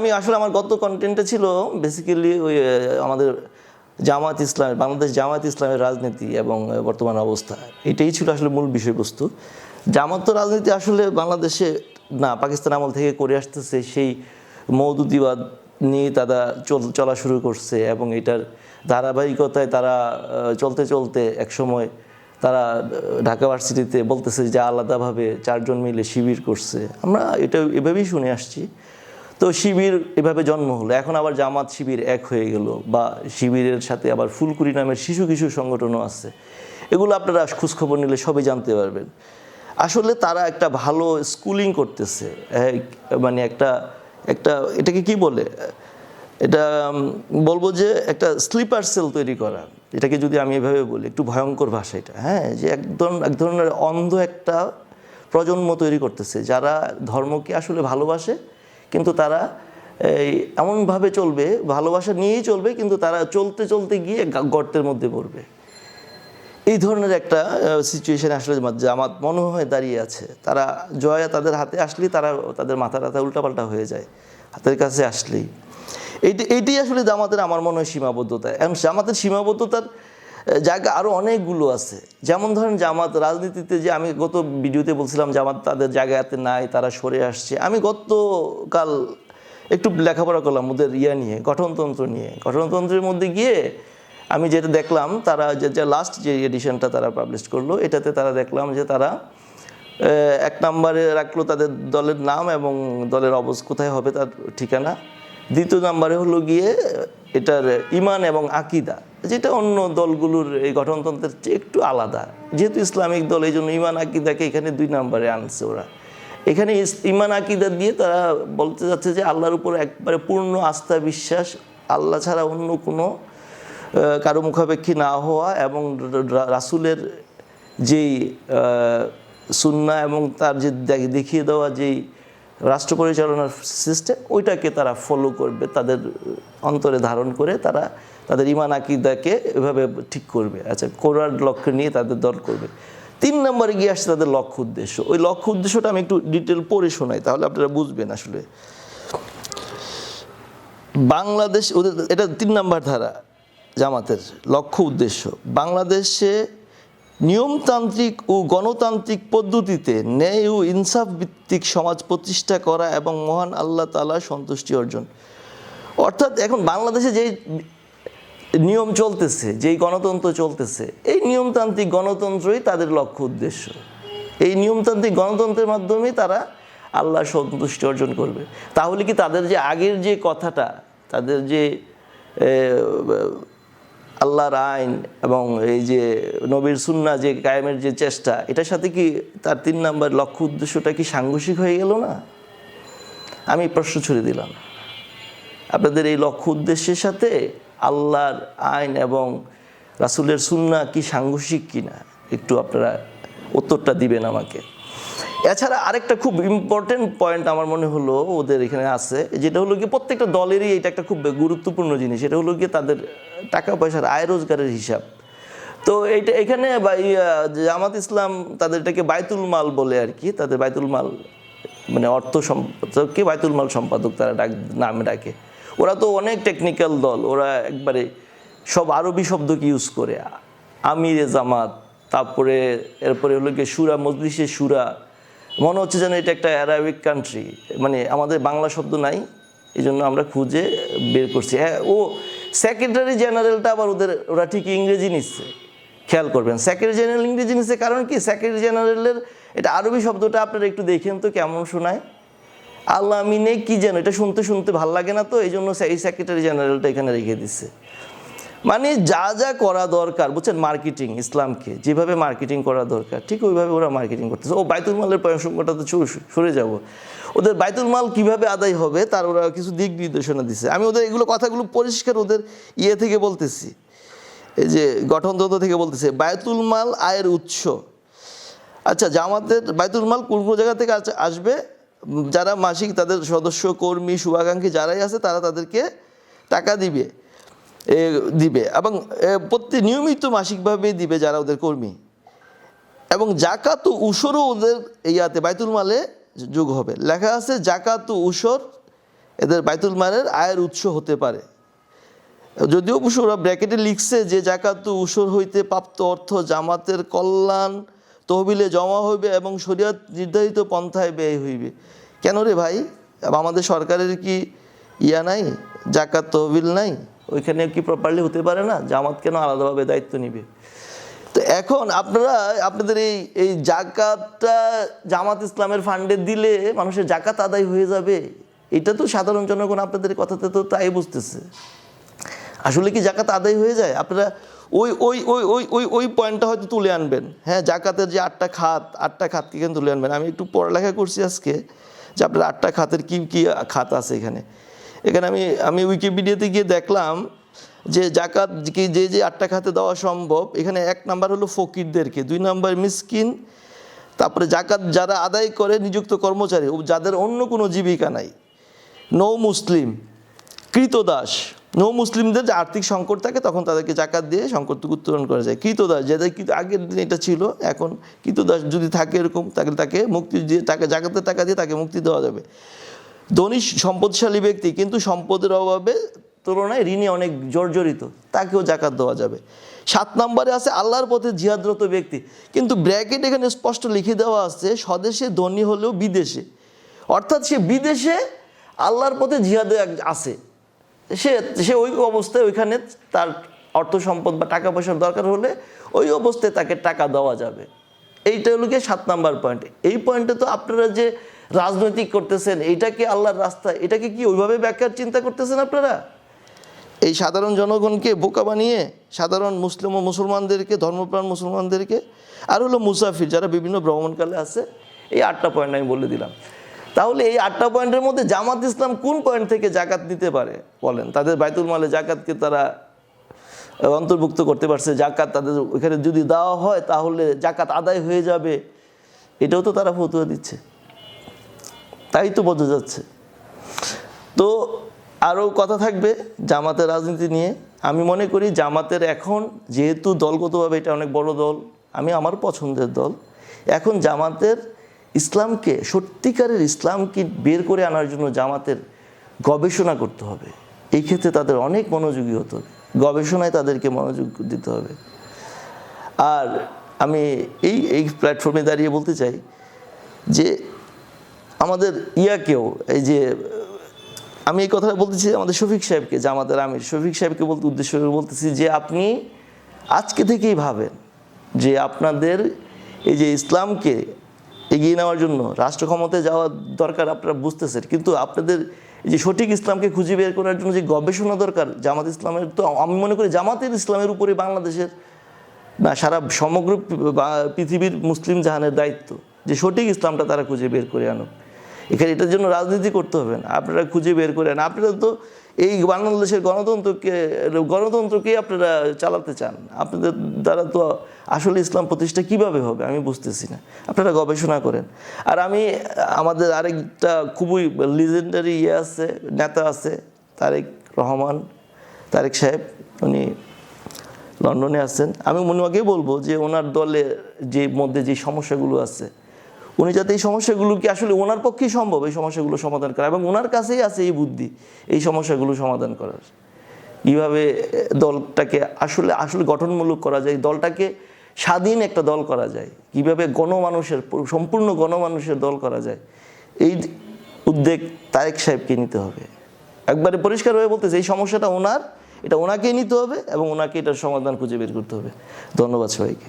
আমি আসলে আমার গত কন্টেন্টটা ছিল বেসিক্যালি ওই আমাদের জামাত ইসলাম, বাংলাদেশ জামাত ইসলামের রাজনীতি এবং বর্তমান অবস্থা। এটাই ছিল আসলে মূল বিষয়বস্তু। জামাত তো রাজনীতি আসলে বাংলাদেশে না, পাকিস্তান আমল থেকে করে আসতেছে, সেই মৌদুদিবাদ নিয়ে তারা চল শুরু করছে এবং এটার ধারাবাহিকতায় তারা চলতে চলতে একসময় তারা ঢাকা ভার্সিটিতে বলতেছে যে আলাদাভাবে চারজন মিলে শিবির করছে। আমরা এটা এভাবেই শুনে আসছি। তো শিবির এভাবে জন্ম হলো। এখন আবার জামাত শিবির এক হয়ে গেল বা শিবিরের সাথে আবার ফুলকুড়ি নামের শিশু কিশু সংগঠনও আছে। এগুলো আপনারা খোঁজখবর নিলে সবই জানতে পারবেন। আসলে তারা একটা ভালো স্কুলিং করতেছে। মানে একটা একটা, এটাকে কি বলে? এটা বলব যে একটা স্লিপার সেল তৈরি করা। এটাকে যদি আমি এভাবে বলি, একটু ভয়ঙ্কর ভাষা এটা। হ্যাঁ যে একদম এক ধরনের অন্ধ একটা প্রজন্ম তৈরি করতেছে। যারা ধর্মকে আসলে ভালোবাসে কিন্তু তারা, এই, এমনভাবে চলবে, ভালোবাসা নিয়েই চলবে, কিন্তু তারা চলতে চলতে গিয়ে গর্তের মধ্যে পড়বে। এই ধরনের একটা সিচুয়েশান আসলে জামাত- মনে হয় দাঁড়িয়ে আছে। তারা জয়া তাদের হাতে আসলেই তারা, তাদের মাথা টাথা উল্টাপাল্টা হয়ে যায়, হাতের কাছে আসলেই। এইটি এইটাই আসলে জামাতের, আমার মনে হয়, সীমাবদ্ধতা। এবং জামাতের সীমাবদ্ধতার জায়গা আরও অনেকগুলো আছে। যেমন ধরেন জামাত, রাজনীতিতে যে আমি গত ভিডিওতে বলছিলাম জামাত তাদের জায়গাতে নাই, তারা সরে আসছে। আমি গতকাল একটু লেখাপড়া করলাম ওদের ইয়া নিয়ে, গঠনতন্ত্র নিয়ে। গঠনতন্ত্রের মধ্যে গিয়ে আমি যেটা দেখলাম, তারা যে যে লাস্ট যে এডিশনটা তারা পাবলিশ করল, এটাতে তারা দেখলাম যে তারা এক নম্বরে রাখল তাদের দলের নাম এবং দলের অবস্থ কোথায় হবে তার ঠিকানা। দ্বিতীয় নম্বরে হলো গিয়ে এটার ইমান এবং আকিদা। যেটা অন্য দলগুলোর এই গঠনতন্ত্রের চেয়ে একটু আলাদা। যেহেতু ইসলামিক দল, এই জন্য ইমান আকিদাকে এখানে দুই নম্বরে আনছে ওরা। এখানে ইমান আকিদা দিয়ে তারা বলতে যাচ্ছে যে আল্লাহর উপর একবারে পূর্ণ আস্থা বিশ্বাস, আল্লাহ ছাড়া অন্য কোনো কারও মুখাপেক্ষী না হওয়া এবং রাসূলের যেই সুন্না এবং তার যে দেখিয়ে দেওয়া যেই রাষ্ট্র পরিচালনার সিস্টেম ওইটাকে তারা ফলো করবে, তাদের অন্তরে ধারণ করে তারা তাদের ইমান আকিদাকে এভাবে ঠিক করবে। আচ্ছা করার লক্ষ্য নিয়ে তাদের দল করবে। তিন নম্বরে গিয়ে আসছে তাদের লক্ষ্য উদ্দেশ্য। ওই লক্ষ্য উদ্দেশ্যটা আমি একটু ডিটেল পড়ে শোনাই, তাহলে আপনারা বুঝবেন আসলে। বাংলাদেশ, ওদের, এটা তিন নম্বর ধারা জামাতের লক্ষ্য উদ্দেশ্য। বাংলাদেশে নিয়মতান্ত্রিক ও গণতান্ত্রিক পদ্ধতিতে ন্যায় ও ইনসাফ ভিত্তিক সমাজ প্রতিষ্ঠা করা এবং মহান আল্লাহ তালা সন্তুষ্টি অর্জন। অর্থাৎ এখন বাংলাদেশে যেই নিয়ম চলতেছে, যেই গণতন্ত্র চলতেছে, এই নিয়মতান্ত্রিক গণতন্ত্রই তাদের লক্ষ্য উদ্দেশ্য। এই নিয়মতান্ত্রিক গণতন্ত্রের মাধ্যমেই তারা আল্লাহর সন্তুষ্টি অর্জন করবে। তাহলে কি তাদের যে আগের যে কথাটা, তাদের যে আল্লাহর আইন এবং এই যে নবীর সুন্না যে কায়েমের যে চেষ্টা, এটার সাথে কি তার তিন নাম্বার লক্ষ্য উদ্দেশ্যটা কি সাংঘর্ষিক হয়ে গেল না? আমি প্রশ্ন ছুড়ে দিলাম। আপনাদের এই লক্ষ্য উদ্দেশ্যের সাথে আল্লাহর আইন এবং রাসূলের সুন্না কি সাংঘর্ষিক কিনা? একটু আপনারা উত্তরটা দিবেন আমাকে। এছাড়া আরেকটা খুব ইম্পর্টেন্ট পয়েন্ট আমার মনে হলো ওদের এখানে আছে, যেটা হলো কি প্রত্যেকটা দলেরই এটা একটা খুব গুরুত্বপূর্ণ জিনিস এটা হলো কি তাদের টাকা পয়সার আয় রোজগারের হিসাব। তো এইটা এখানে জামাত ইসলাম তাদের এটাকে বাইতুল মাল বলে আর কি, তাদের বাইতুল মাল মানে অর্থ সম্পাদককে বাইতুল মাল সম্পাদক তারা ডাক, নামে ডাকে। ওরা তো অনেক টেকনিক্যাল দল, ওরা একবারে সব আরবি শব্দকে ইউজ করে। আমিরে জামাত, তারপরে এরপরে হলো গিয়ে সুরা, মজলিসে সুরা। মনে হচ্ছে যেন এটা একটা অ্যারাবিক কান্ট্রি মানে আমাদের বাংলা শব্দ নাই এই জন্য আমরা খুঁজে বের করছি। হ্যাঁ ও সেক্রেটারি জেনারেলটা আবার ওদের, ওরা ঠিক ইংরেজি নিচ্ছে। খেয়াল করবেন সেক্রেটারি জেনারেল ইংরেজি নিচ্ছে, কারণ কি? সেক্রেটারি জেনারেলের এটা আরবি শব্দটা আপনারা একটু দেখেন তো কেমন শোনায়। আল্লাহ মিনে কি যেন, এটা শুনতে শুনতে ভালো লাগে না তো এই জন্য এই সেক্রেটারি জেনারেলটা এখানে রেখে দিচ্ছে মানে যা যা করা দরকার, বুঝছেন মার্কেটিং ইসলামকে, যেভাবে মার্কেটিং করা দরকার, ঠিক ওইভাবে ওরা মার্কেটিং করতেছে। ও বাইতুল মালের প্রসঙ্গটা তো সরে যাব। ওদের বাইতুল মাল কীভাবে আদায় হবে, তার ওরা কিছু দিক নির্দেশনা দিচ্ছে আমি ওদের এগুলো কথাগুলো পরিষ্কার ওদের ইয়ে থেকে বলতেছি। এই যে গঠনতন্ত্র থেকে বলতেছে বায়তুল মাল আয়ের উৎস। আচ্ছা জামাতের বাইতুল মাল কোন কোন জায়গা থেকে আসবে? যারা মাসিক তাদের সদস্য, কর্মী, শুভাকাঙ্ক্ষী যারাই আছে তারা তাদেরকে টাকা দিবে দিবে এবং প্রতি নিয়মিত মাসিকভাবে দিবে যারা ওদের কর্মী। এবং জাকাত উসরও ওদের ইয়াতে বাইতুল মালে যোগ হবে। লেখা আছে, জাকাত উসর এদের বাইতুল মালের আয়ের উৎস হতে পারে। যদিও ওরা ব্র্যাকেটে লিখছে যে জাকাত উসর হইতে প্রাপ্ত অর্থ জামাতের কল্যাণ তহবিলে জমা হইবে এবং শরিয়ত নির্ধারিত পন্থায় ব্যয় হইবে। কেন রে ভাই? আমাদের সরকারের কি ইয়া নাই? জাকাত তহবিল নাই? ওইখানে কি প্রপারলি হতে পারে না? জামাত কেন আলাদাভাবে দায়িত্ব নিবে? তো এখন আপনারা, আপনাদের এই এই জাকাতটা জামাত ইসলামের ফান্ডে দিলে মানুষের জাকাত আদায় হয়ে যাবে। এটা তো সাধারণ জনগণ আপনাদের কথাতে তো তাই বুঝতেছে। আসলে কি জাকাত আদায় হয়ে যায়? আপনারা ওই ওই ওই ওই ওই ওই পয়েন্টটা হয়তো তুলে আনবেন। হ্যাঁ জাকাতের যে আটটা খাত, আটটা খাতকে কেন তুলে আনবেন। আমি একটু পড়ালেখা করছি আজকে, যে আপনার আটটা খাতের কি কি খাত আছে এখানে। এখানে আমি আমি উইকিপিডিয়াতে গিয়ে দেখলাম যে জাকাত কি, যে যে আটটা খাতে দেওয়া সম্ভব, এখানে এক নাম্বার হলো ফকিরদেরকে, দুই নাম্বার মিসকিন, তারপরে জাকাত যারা আদায় করে নিযুক্ত কর্মচারী, যাদের অন্য কোনো জীবিকা নাই নৌ মুসলিম কৃতদাস নৌ মুসলিমদের যে আর্থিক সংকট থাকে, তখন তাদেরকে জাকাত দিয়ে সংকটটুকু উত্তোলন করা যায়। কৃতদাস যাদের কৃত আগের দিন এটা ছিল, এখন কৃতদাস যদি থাকে এরকম, তাহলে তাকে মুক্তি দিয়ে, তাকে জাকাতের টাকা দিয়ে তাকে মুক্তি দেওয়া যাবে। ধনী, সম্পদশালী ব্যক্তি, কিন্তু সম্পদের অভাবে তুলনায় ঋণে অনেক জর্জরিত, তাকেও জাকাত দেওয়া যাবে। সাত নম্বরে আছে আল্লাহর পথে জিহাদরত ব্যক্তি। কিন্তু ব্র্যাকেট এখানে স্পষ্ট লিখে দেওয়া আছে, স্বদেশে ধনী হলেও বিদেশে। অর্থাৎ সে বিদেশে আল্লাহর পথে জিহাদে আছে। সে সে ওই অবস্থায় ওইখানে তার অর্থ সম্পদ বা টাকা পয়সার দরকার হলে ওই অবস্থায় তাকে টাকা দেওয়া যাবে। এইটা হলো গিয়ে সাত নাম্বার পয়েন্ট এই পয়েন্টে তো আপনারা যে রাজনৈতিক করতেছেন এইটাকে আল্লাহর রাস্তা? এটাকে কি ওইভাবে ব্যাখ্যার চিন্তা করতেছেন আপনারা? এই সাধারণ জনগণকে বোকা বানিয়ে, সাধারণ মুসলিম ও মুসলমানদেরকে, ধর্মপ্রাণ মুসলমানদেরকে, আর হলো মুসাফির, যারা বিভিন্ন ভ্রমণকালে আছে, এই আটটা পয়েন্ট আমি বলে দিলাম। তাহলে এই আটটা পয়েন্টের মধ্যে জামাত ইসলাম কোন পয়েন্ট থেকে জাকাত নিতে পারে? বলেন, তাদের বাইতুল মালে জাকাতকে তারা অন্তর্ভুক্ত করতে পারছে। জাকাত তাদের ওইখানে যদি দেওয়া হয় তাহলে জাকাত আদায় হয়ে যাবে। এটাও তো তারা ফতুয়া দিচ্ছে। তাই তো বোঝা যাচ্ছে। তো আরও কথা থাকবে জামাতের রাজনীতি নিয়ে। আমি মনে করি জামাতের এখন যেহেতু দলগতভাবে এটা অনেক বড় দল, আমি আমার পছন্দের দল, এখন জামাতের ইসলামকে, সত্যিকারের ইসলামকে বের করে আনার জন্য জামাতের গবেষণা করতে হবে। এই ক্ষেত্রে তাদের অনেক মনোযোগী হতে গবেষণায় তাদেরকে মনোযোগ দিতে হবে। আর আমি এই এই প্ল্যাটফর্মে দাঁড়িয়ে বলতে চাই যে আমাদের ইয়াকেও, এই যে, আমি এই কথাটা বলতেছি আমাদের শফিক সাহেবকে আমাদের আমির। শফিক সাহেবকে বলতে, উদ্দেশ্য করে বলতেছি যে আপনি আজকে থেকেই ভাবেন যে আপনাদের এই যে ইসলামকে এগিয়ে নেওয়ার জন্য রাষ্ট্র ক্ষমতায় যাওয়ার দরকার আপনারা বুঝতেছেন। কিন্তু আপনাদের যে সঠিক ইসলামকে খুঁজে বের করার জন্য যে গবেষণা দরকার, জামাত ইসলামের তো আমি মনে করি জামাতের ইসলামের উপরে বাংলাদেশের না, সারা সমগ্র পৃথিবীর মুসলিম জাহানের দায়িত্ব যে সঠিক ইসলামটা তারা খুঁজে বের করে আনুক। এখানে এটার জন্য রাজনীতি করতে হবে না। আপনারা খুঁজে বের করে আন। আপনারা তো এই বাংলাদেশের গণতন্ত্রকে গণতন্ত্রকে আপনারা চালাতে চান। আপনাদের দ্বারা তো আসলে ইসলাম প্রতিষ্ঠা কীভাবে হবে আমি বুঝতেছি না। আপনারা গবেষণা করেন। আর আমি, আমাদের আরেকটা খুবই লিজেন্ডারি ইয়ে আছে, নেতা আছে, তারেক রহমান, তারেক সাহেব। উনি লন্ডনে আছেন। আমি মনে মনুয়াকে বলব যে, ওনার দলে যে মধ্যে যে সমস্যাগুলো আছে উনি যাতে এই সমস্যাগুলো কি আসলে ওনার পক্ষেই সম্ভব, এই সমস্যাগুলো সমাধান করা এবং ওনার কাছেই আছে এই বুদ্ধি, এই সমস্যাগুলো সমাধান করার। কীভাবে দলটাকে আসলে আসলে গঠনমূলক করা যায়, দলটাকে স্বাধীন একটা দল করা যায়, কীভাবে গণমানুষের, সম্পূর্ণ গণমানুষের দল করা যায়, এই উদ্যোগ তারেক সাহেবকে নিতে হবে। একবারে পরিষ্কারভাবে বলতেছে এই সমস্যাটা ওনার, এটা ওনাকেই নিতে হবে এবং ওনাকে এটার সমাধান খুঁজে বের করতে হবে। ধন্যবাদ সবাইকে।